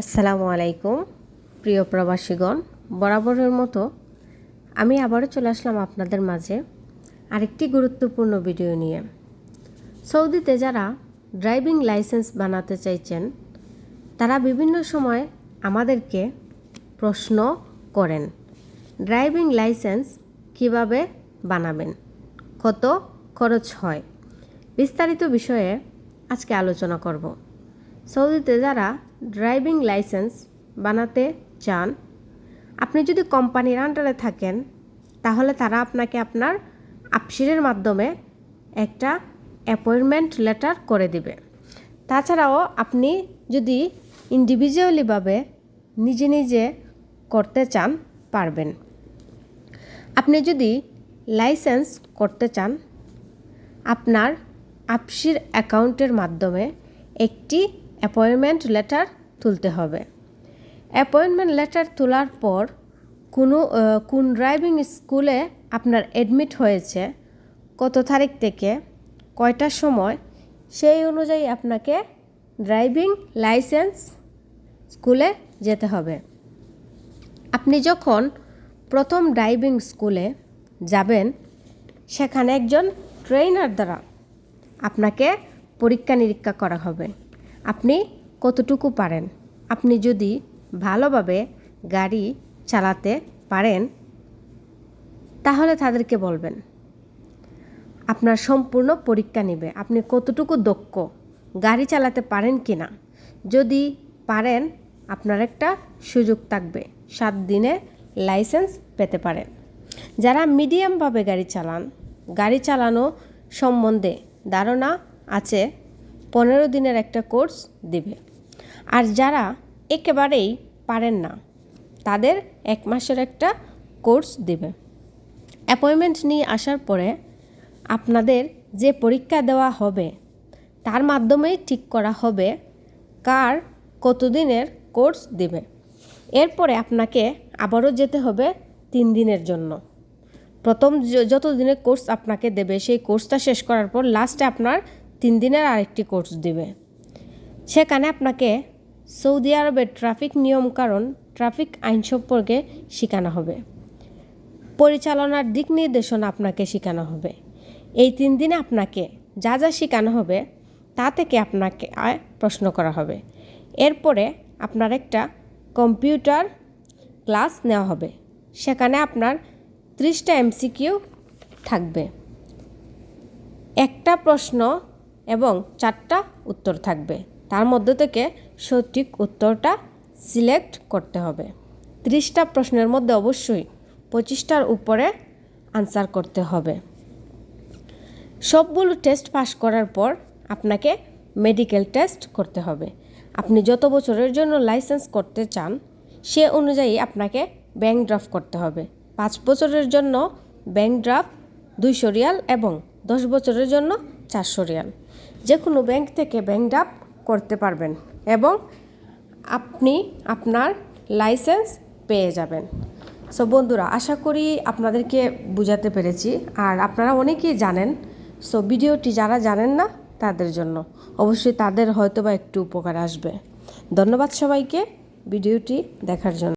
আসসালামু আলাইকুম, প্রিয় প্রবাসীগণ। বরাবরের মতো আমি আবারও চলে আসলাম আপনাদের মাঝে আরেকটি গুরুত্বপূর্ণ ভিডিও নিয়ে। সৌদিতে যারা ড্রাইভিং লাইসেন্স বানাতে চাইছেন, তারা বিভিন্ন সময় আমাদেরকে প্রশ্ন করেন, ড্রাইভিং লাইসেন্স কীভাবে বানাবেন? কত খরচ হয়? বিস্তারিত বিষয়ে আজকে আলোচনা করব। সৌদিতে যারা ড্রাইভিং লাইসেন্স বানাতে চান, আপনি যদি কোম্পানির আন্ডারে থাকেন, তাহলে তারা আপনাকে আপনার আপসিরের মাধ্যমে একটা অ্যাপয়েন্টমেন্ট লেটার করে দিবে। তাছাড়াও আপনি যদি ইন্ডিভিজুয়ালিভাবে নিজে নিজে করতে চান, পারবেন। আপনি যদি লাইসেন্স করতে চান, আপনার আপসির অ্যাকাউন্টের মাধ্যমে একটি অ্যাপয়েন্টমেন্ট লেটার তুলতে হবে। অ্যাপয়েন্টমেন্ট লেটার তোলার পর কোনো কোন ড্রাইভিং স্কুলে আপনার অ্যাডমিট হয়েছে, কত তারিখ থেকে, কয়টার সময়, সেই অনুযায়ী আপনাকে ড্রাইভিং লাইসেন্স স্কুলে যেতে হবে। আপনি যখন প্রথম ড্রাইভিং স্কুলে যাবেন, সেখানে একজন ট্রেনার দ্বারা আপনাকে পরীক্ষা নিরীক্ষা করা হবে। আপনি কতটুকু পারেন? আপনি যদি ভালোভাবে গাড়ি চালাতে পারেন, তাহলে তাদেরকে বলবেন। আপনার সম্পূর্ণ পরীক্ষা নেবে। আপনি কতটুকু দক্ষ, গাড়ি চালাতে পারেন কি না যদি পারেন, আপনার একটা সুযোগ থাকবে, সাত দিনে লাইসেন্স পেতে পারেন। যারা মিডিয়ামভাবে গাড়ি চালান, গাড়ি চালানো সম্বন্ধে ধারণা আছে পনেরো দিনের একটা কোর্স দিবে। আর যারা একেবারেই পারেন না, তাদের এক মাসের একটা কোর্স দিবে। অ্যাপয়েন্টমেন্ট নিয়ে আসার পরে আপনাদের যে পরীক্ষা দেওয়া হবে, তার মাধ্যমেই ঠিক করা হবে কার কতদিনের কোর্স দিবে। এরপরে আপনাকে আবারও যেতে হবে তিন দিনের জন্য। প্রথম যত দিনের কোর্স আপনাকে দেবে, সেই কোর্সটা শেষ করার পর লাস্টে আপনার তিন দিনের আরেকটি কোর্স দিবে। সেখানে আপনাকে সৌদি আরবের ট্রাফিক নিয়মকানুন ট্রাফিক আইন সম্পর্কে শেখানো হবে। পরিচালনার দিক নির্দেশনা আপনাকে শেখানো হবে। এই তিন দিনে আপনাকে যা যা শেখানো হবে তা থেকে আপনাকে প্রশ্ন করা হবে। এরপরে আপনার একটা কম্পিউটার ক্লাস নেওয়া হবে। সেখানে আপনার ত্রিশটা এমসিকিউ থাকবে। একটা প্রশ্ন এবং চারটা উত্তর থাকবে। তার মধ্যে থেকে সঠিক উত্তরটা সিলেক্ট করতে হবে। ত্রিশটা প্রশ্নের মধ্যে অবশ্যই পঁচিশটার উপরে আনসার করতে হবে। সবগুলো টেস্ট পাস করার পর আপনাকে মেডিকেল টেস্ট করতে হবে। আপনি যত বছরের জন্য লাইসেন্স করতে চান, সে অনুযায়ী আপনাকে ব্যাংক ড্রাফট করতে হবে। পাঁচ বছরের জন্য ব্যাংক ড্রাফট দুইশো রিয়াল এবং দশ বছরের জন্য চারশো রিয়াল। যে কোনো ব্যাংক থেকে ব্যাংক ড্রাফট করতে পারবেন এবং আপনি আপনার লাইসেন্স পেয়ে যাবেন। সো বন্ধুরা, আশা করি আপনাদেরকে বুঝাতে পেরেছি আর আপনারা অনেকেই জানেন। সো ভিডিওটি যারা জানেন না, তাদের জন্য। অবশ্যই তাদের হয়তো বা একটু উপকার আসবে। ধন্যবাদ সবাইকে ভিডিওটি দেখার জন্য।